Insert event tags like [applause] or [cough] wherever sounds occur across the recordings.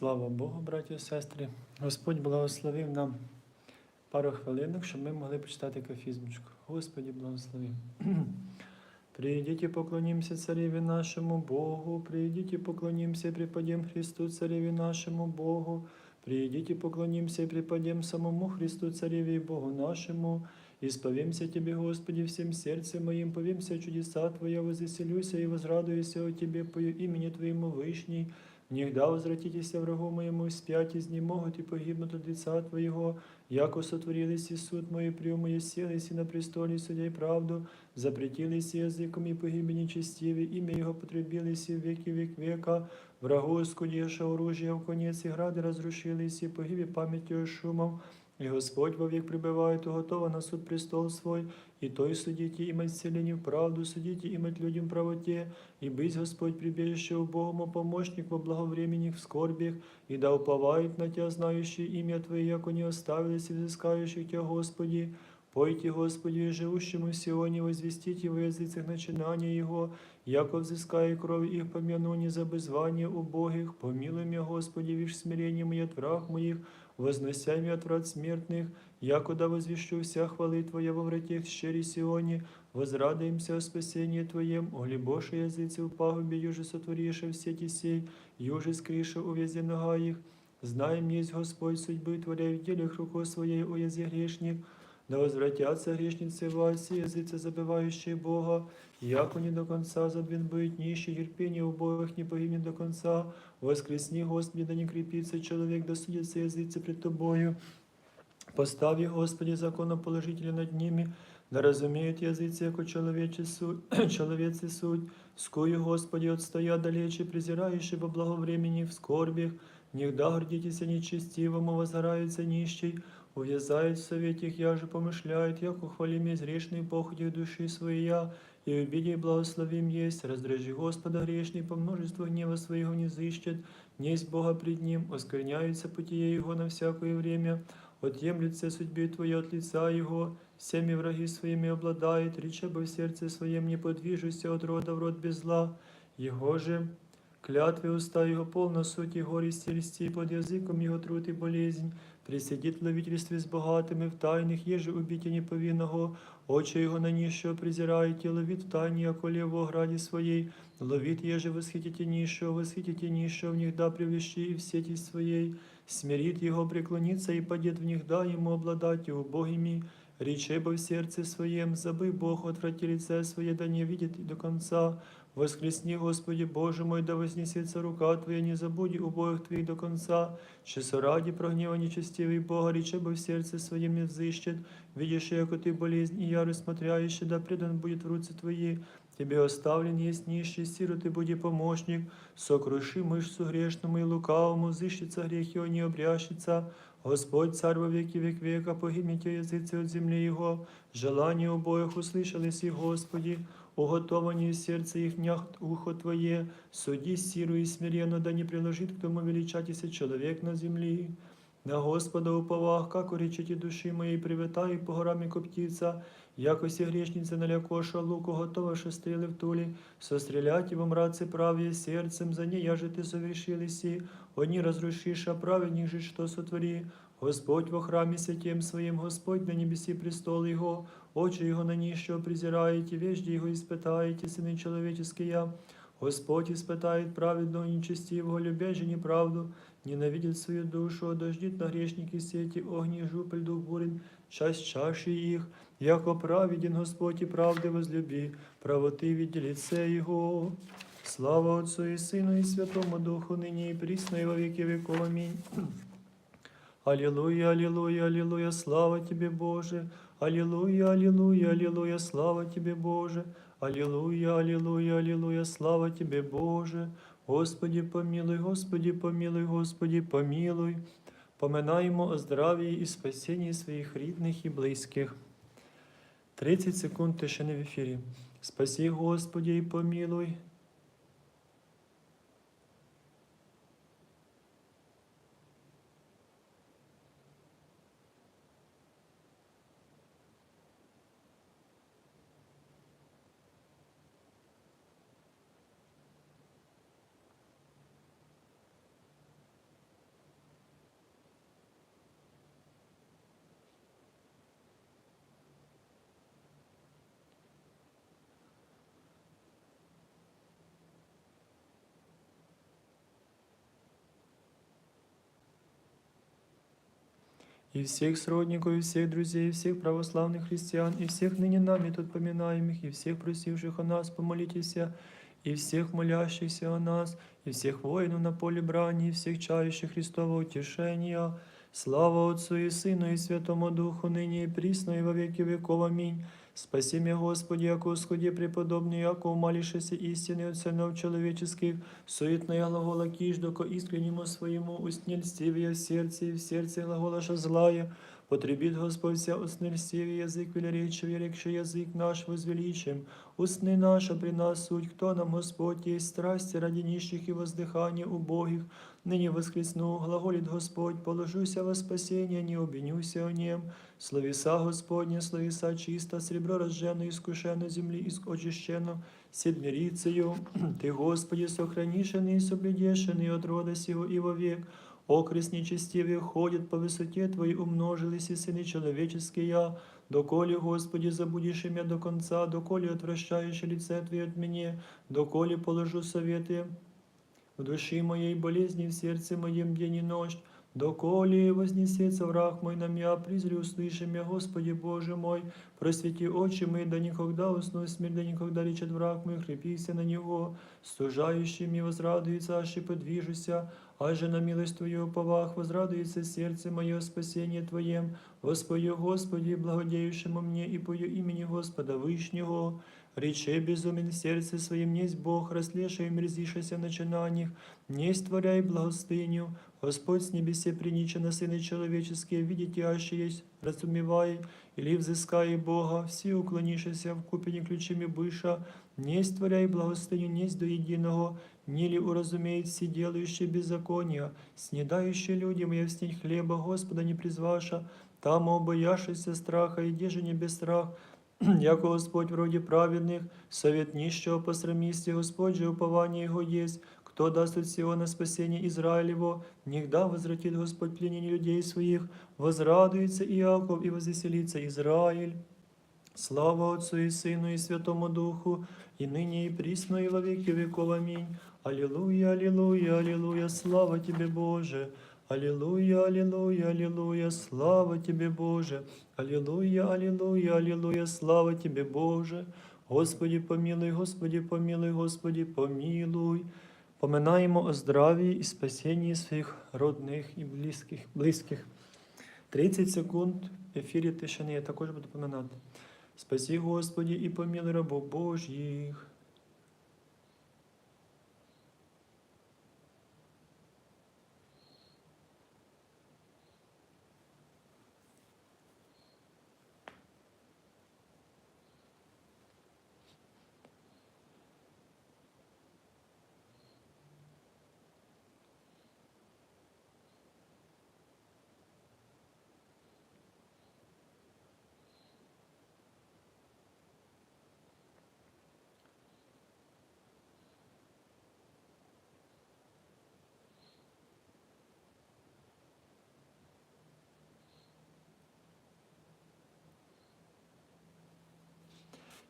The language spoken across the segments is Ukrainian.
Слава Богу, браті і сестри. Господь благословив нам пару хвилинок, щоб ми могли почитати кафізмочку. Господі благословив. [clears throat] Придите, поклонимся Цареві нашему Богу, придите, поклонимся и преподем Христу Цареві нашему Богу, придите, поклонимся и преподем самому Христу Цареві и Богу нашему, Исповемся Тебе, Господи, всем сердцем моим, повемся чудеса Твоя, возвеселюся и возрадуюся о Тебе, по имени Твоему Вышней, Нігда возвратитеся врагу моєму, сп'яті, із могут і погибнуть от лица Твоєго, яко сотворились і суд мої, прямої сілись і на престолі судя й правду, запретились язиком і погибли нечестиві, ім'я Його потребились і в веки век века, врагу скудіше оружия в конець і гради розрушились, і погибі пам'яттю шумом, і Господь вовек пребывает, готова на суд престол свой, и той судите имать селение в правду, судите имать людям в правоте, и быть Господь прибежище у Богому помощник во благовременных в скорбях, и да уповает на Тя, знающие имя Твое, яко не оставились и взыскающих Тя, Господи. Пойте, Господи, и живущему в Сионе, возвестите во языцах начинания Его, яко взыская крови их помяну не за беззвание убогих, помилуй меня, Господи, вишь смирение мое от враг моих, вознося меня от врат смертных, якуда возвещу вся хвалы Твоя во врате щери Сионе, возрадуемся о спасении Твоем, оглибоши языцы в пагубе, юже сотворише все ті сей, юже скрише увязи нога их, знаем есть Господь судьбы Творя в делах рукой Своей уязи грешник, да возвратятся грешницы вас, и языцы забывающие Бога, яко не до конца забвен быть нищий, терпение убогих не погибнет до конца, воскресни, Господи, да не крепится человек, да судятся языцы пред Тобою. Постави, Господи, законоположителя над ними, да разумеют языцы, яко человече суть, [clears throat] человецы суть, скую, Господи, отстоя далече, презирающий во благовремени в скорбях, нигда гордитесь нечестивому, возгорается нищий, увязает в совете их, я же помышляет, як ухвалим из грешной похоти души своя, и обиде и благословим есть, раздражи Господа грешный, по множеству гнева своего не зыщет, несть Бога пред Ним, оскверняются пути Его на всякое время, отъемлется судьбе Твоей от лица Его, всеми враги своими обладает, рече бы в сердце своем не подвижуся от рода в род без зла, Его же клятвы уста Его полна суть и горести льсти, под языком Его труд и болезнь, присидит в ловительстве с богатыми в тайных, еже убития неповинного, очи Его на нищего презирает, и ловит в тайне, яко лев в ограде своей, ловит еже восхитите нищего, восхитите нищего, в них да привлещи и в сети своей, смирит Его преклониться и падет в них, да Ему обладать и убогими, рече бы в сердце своем, забыв Бог, отврати лице свое, да не видит и до конца, Воскресни, Господи Боже мой, да вознесется рука Твоя, не забудь убоих Твоих до конца, че ради прогнева нечестивый Бога, рече бы в сердце своем не взыщет, видишь, яко Ты болезнь и ярость смотрящий, да предан будет в руце Твои, Тебе оставлен есть нищий, сироты буди помощник, сокруши мышцу грешному и лукавому, зыщется грех его не обрящется, Господь, царь во веки век века, погибните языцы от земли Его, желание обоих услышались и Господи, уготовані серце их нягт ухо Твое, суди сиру и смиренно, да не приложит к тому величатися человек на землі. На Господа уповах, как уречите души моей, привитай по горам и коптица, якося грешница налякоша луку, готова стріли в тулі, сострелять его мрацы правые сердцем, за ней я же ты совершились, они разрушиша праведник же, что сотвори, Господь во храмі святім своїм, Господь на небесі престол Його, очі Його на ніщо презираєте, вежді Його испытаете, сыны человеческие. Господь испытает праведного и нечестивого, любя же неправду, ненавидит свою душу, дождит на грешники сети, огни жупель дух бурен, часть чаши их, яко праведен Господь и правды возлюби, правоты види лице Его. Слава Отцу и Сыну и Святому Духу, ныне и присно и во веки веков. Аминь. Аллилуйя, аллилуйя, аллилуйя, слава Тебе, Боже. Аллилуйя, аллилуйя, аллилуйя, слава Тебе, Боже. Аллилуйя, аллилуйя, аллилуйя, слава Тебе, Боже. Господи, помилуй, Господи, помилуй, Господи, помилуй. Поминаємо о здравії і спасінні своїх рідних і близьких. 30 секунд тишини в ефірі. Спаси, Господи, і помилуй. и всех сродников, и всех друзей, и всех православных христиан, и всех ныне нами тут поминаемых, и всех просивших о нас, помолитесь, и всех молящихся о нас, и всех воинов на поле брани, и всех чающих Христова утешения. Слава Отцу и Сыну, и Святому Духу, ныне и присно, и во веки веков. Аминь. Спаси меня, Господи, яко усходи преподобный, яко умалившийся истины от сынов человеческих, суетная глагола киш, доко искреннему своему устне льстивее в сердце, и в сердце глаголаша злая, Потребит Господь вся устны льстивый язык, велеречив, рекший язык наш возвеличим. Устны наша при нас суть, кто нам Господь есть страсти ради нищих и воздыхания убогих. Ныне воскресну, глаголит Господь, положуся во спасение, не обвинюся о нем. Словеса Господня, словеса чисто, сребро разжено, искушено земли, иск очищено, седмирицею. Ты, Господи, сохранишеный и соблюдешеный от рода сего и вовек. Окрест нечестивые ходят по высоте Твоей, умножились и сыны человеческие. Доколе, Господи, забудешь имя до конца, доколе отвращаешь лице Твое от меня, доколе положу советы в души моей болезни, в сердце моем день и ночь. Доколе вознесется враг мой на меня, призри услыши меня, Господи Боже мой, просвети очи мои, да никогда усну смерть, да никогда речет враг мой, хрепися на него, стужающий мне возрадуется, аж и подвижуся, аже на милость Твою повах, возрадуется сердце мое спасение Твоем, Воспою Господи, благодеющему мне и пою имени Господа Вышнего, Рече безумен в сердце своим, несть Бог, растлеша и мерзишася начинаниях, не створяй благостыню, Господь с небесе принича на сыны человеческие, видите, аще есть, разумевай, или взыскай Бога, все уклонишися в купине ключами быша, не створяй благостыню, несть до единого, не ли уразумеет все делающие беззакония, снедающие люди, моя в снень хлеба, Господа не призваша, там обояшися страха, и же не без страх, [clears throat] Яко Господь вроде праведных, совет нищего посрамисти, Господь же упование Его есть, кто даст от на спасение Израилево, нигда возвратит Господь пленение людей своих, возрадуется Иаков и возвеселится Израиль. Слава Отцу и Сыну и Святому Духу, и ныне и присно и во веки веков. Аминь. Аллилуйя, аллилуйя, аллилуйя, слава Тебе, Боже. Аллилуйя, аллилуйя, аллилуйя, слава Тебе, Боже. Аллилуйя, аллилуйя, аллилуйя, слава Тебе, Боже. Господи, помилуй, Господи, помилуй, Господи, помилуй. Поминаємо о здраві і спасінні своїх родних і близьких. близьких. 30 секунд в ефірі тишини я також буду поминати. Спасі, Господі, і поміли рабов Божих.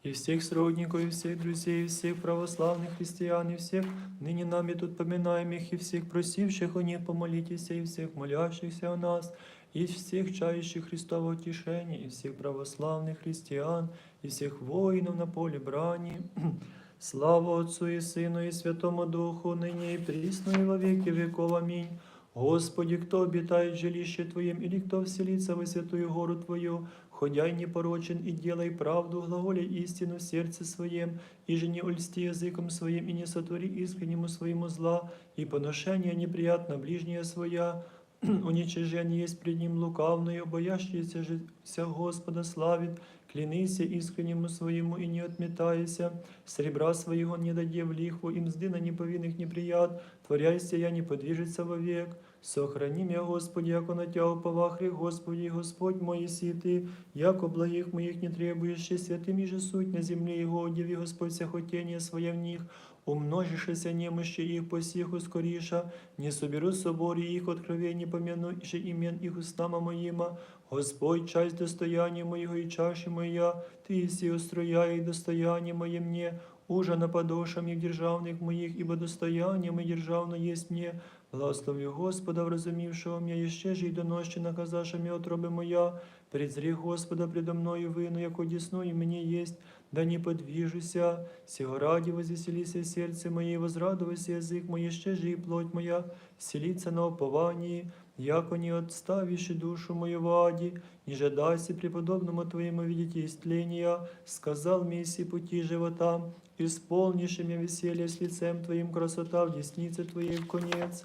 и всех сродников, и всех друзей, и всех православных христиан, и всех ныне нами тут поминаемых, и всех просивших о них помолитесь, и всех молящихся о нас, и всех чающих Христова утешения, и всех православных христиан, и всех воинов на поле брани. [clears throat] Слава Отцу и Сыну, и Святому Духу, ныне и присно, и во веки веков. Аминь. Господи, кто обитает в жилище Твоем, или кто вселится во святую гору Твою, ходяй непорочен и делай правду, глаголя истину в сердце своем, и же не ульсти языком своим, и не сотвори искреннему своему зла, и поношение неприятно ближнее своя, [clears throat] уничижение есть пред ним лукавную, боящийся же вся Господа славит, клянися искреннему своему и не отметайся, сребра своего не даде в лихву, и мзды на неповинных неприят, творяйся я не подвижется вовек. Сохрани меня, Господи, яко на Тя уповах грех, Господи, Господь мой, си Ты, яко благих моих не требуешь, и святым же суть на земле, и годиви, Господь, вся хотение свое в них, умножишься немощи их по сих ускориша, не соберу соборі їх откровені, помяну же имен их устама моїма, Господь, часть достояния моего и чаши моя, Ты си устроя и достояние мое мне, ужа на подошами державных моих, ибо достояние мое державно есть мне, Благословлю Господа, вразумівшого меня, еще же и до ночи наказаша мне отроби моя, презри Господа предо мною вину, яко десною мені есть, да не подвижуся, сего ради возвеселися сердце моє, возрадуйся язык мой, еще же и плоть моя, селиться на уповании, яко не отставишь душу мою в аді, ниже дайся преподобному Твоему видеть истления, сказал Мессии пути живота, исполнишь меня веселье с лицем Твоим, красота в деснице Твоей в конец.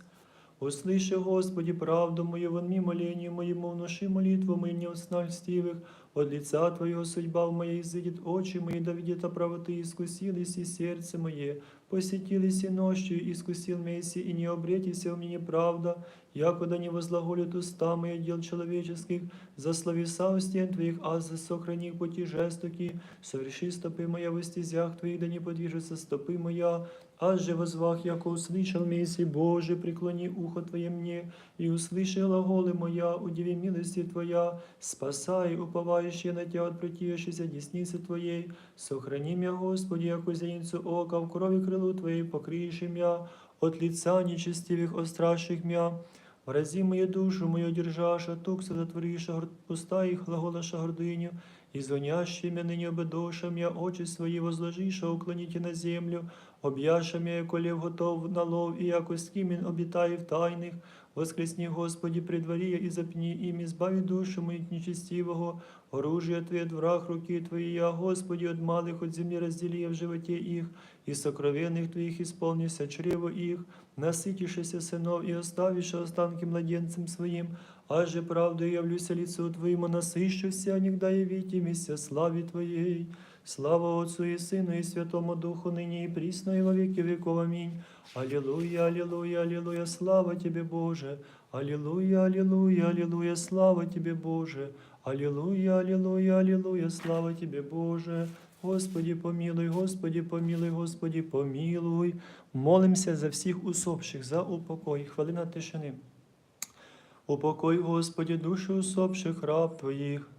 Услыши, Господи, правду мою, вон ми молению моему, внуши молитву мою не от сна льстивых, от лица Твоего судьба в моей изыдет, очи мои да видят правоты, искусились и сердце мое, посетились и ночью, искусил Месси, и не обретися в мне правда, якуда не возглаголят уста мои дел человеческих, за словеса у стен Твоих, а за сохрани пути жестоки, соверши стопы моя в стезях Твоих, да не подвижутся стопы моя, Аж же возвах, яко услышал Месси, Боже, преклони ухо Твое мне, и услыши глаголы моя, удиви милости Твоя, спасай, уповающие на Тебя от противившейся десницы Твоей, сохрани меня, Господи, яко зеницу ока, в крови крылу Твоей покрыши меня, от лица нечестивых остраших меня, Врази мою душу мою держаша, тук затвориша гор- уста их глаголаша гордыню, и звонящие меня ныне обедоша меня, очи свои возложиша, уклоните на землю, об'яша меня, яко лев готов на лов, и яко скимен обитає в тайних, воскресни, Господи, при дворі і запні им, избави душу мою от нечестивого, оружие Твое, от враг руки Твои, я, Господи, от малых от земли раздели я в животе их, и сокровенных Твоих исполнися чрево их, насытишися сынов и оставишь останки младенцем своим, аже правду явлюся лицу Твоему, насыщуся, нигда явитимися славе Твоей. Слава Отцу и Сыну и Святому Духу, ныне и присно и во веки веков. Аминь. Аллилуйя, аллилуйя, аллилуйя, слава Тебе, Боже. Аллилуйя, аллилуйя, аллилуйя, слава Тебе, Боже. Аллилуйя, аллилуйя, аллилуйя, слава Тебе, Боже. Господи, помилуй, Господи, помилуй, Господи, помилуй. Молимося за всіх усопших, за упокой. Хвилина тишини. Упокой, Господи, душі усопших раб Твоїх.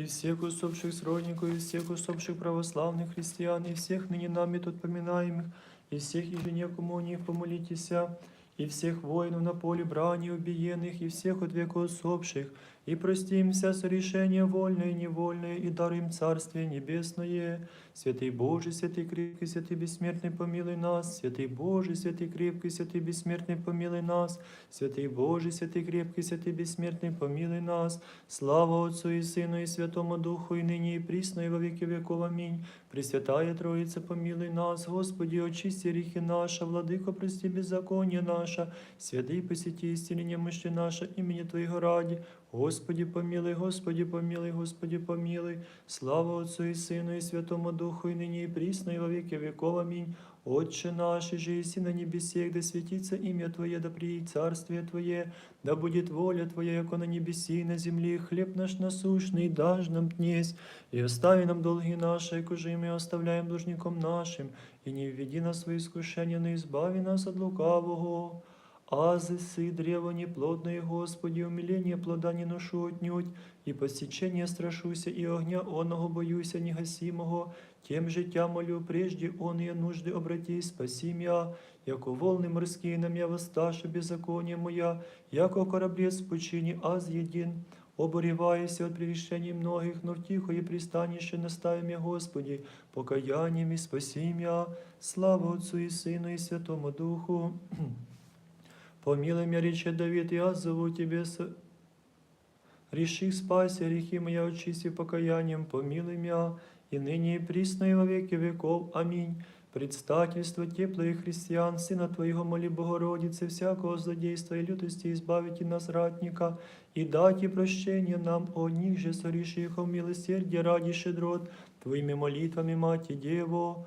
и всех усопших сродников, и всех усопших православных христиан, и всех ныне нами тут поминаемых, и всех еженекому у них помолитеся, и всех воинов на поле брани убиенных, и всех от века усопших, и прости им вся сорешения вольное и невольное, и дар им Царствие Небесное. Святый Боже, святый крепкий, святый бессмертный, помилуй нас. Святый Боже, святый крепкий, святый бессмертный, помилуй нас. Святый Боже, святый крепкий, святый бессмертный, помилуй нас. Слава Отцу и Сыну и Святому Духу, и ныне и присно, и во веки веков. Аминь. Пресвятая Троица, помилуй нас. Господи, очисти грехи наши, Владыко, прости беззаконие наше. Святый, посети исцеление мышцы наше, имени Твоего ради. Господи, помилуй, Господи, помилуй, Господи, помилуй. Слава Отцу и Сыну и Святому Духу, и ныне и присно, и во веки веков. Аминь. Отче наш, же еси на небесех, да светится имя Твое, да приедет царствие Твое, да будет воля Твоя, яко на небеси и на земле, хлеб наш насущный, дашь нам днесь, и остави нам долги наши, яко же и мы оставляем должником нашим, и не введи нас в свои искушения, но избави нас от лукавого. Ази си древо неплодное, Господи, умиление плода не ношу отнюдь, и посечения страшуся, и огня оного боюся негасимого, тем життя молю, прежде он и нужды обрати, спаси мя, яко волны морские на меня воссташе беззаконие моя, яко кораблец в пучине аз един. Обореваяся от прегрешений многих, но в тихое пристанище наставим я, Господи, покаянием и спасим я. Слава Отцу и Сыну и Святому Духу. [clears throat] Помилуй меня, рече Давид, я зову Тебе, с... Реши спаси грехи моя, очисти покаянием, помилуй меня, и ныне и присно и во веки веков. Аминь. Предстательство теплые христиан, Сына Твоего, моли Богородицы, всякого злодейства и лютости избавите нас, ратника, и дайте прощение нам, о них же согреших, о милосердие ради щедрот, Твоими молитвами, Мати Дево.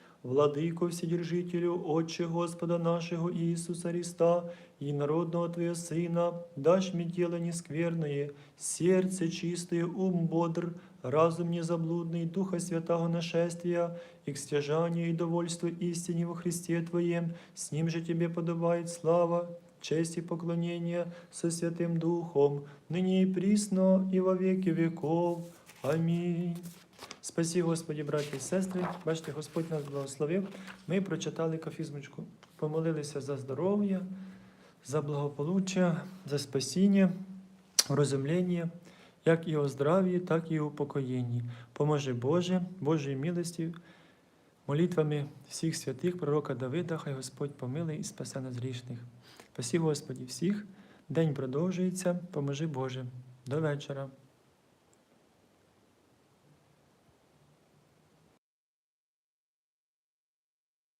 Владыко Вседержителю, Отче Господа нашего Иисуса Христа и народного Твоего Сына, дашь мне тело нескверное, сердце чистое, ум бодр, разум незаблудный, Духа Святого нашествия, и к стяжанию и довольству истине во Христе Твоем, с Ним же Тебе подобает слава, честь и поклонение со Святым Духом, ныне и присно, и во веки веков. Аминь. Спасі, Господі, браті і сестри. Бачите, Господь нас благословив. Ми прочитали кафізмочку, помолилися за здоров'я, за благополуччя, за спасіння, розумління, як і у здрав'ї, так і у упокоєнні. Поможи Боже, Божої милості, молитвами всіх святих, пророка Давида, хай Господь помилує і спасе нас грішних. Спасі, Господі, всіх. День продовжується. Поможи Боже. До вечора.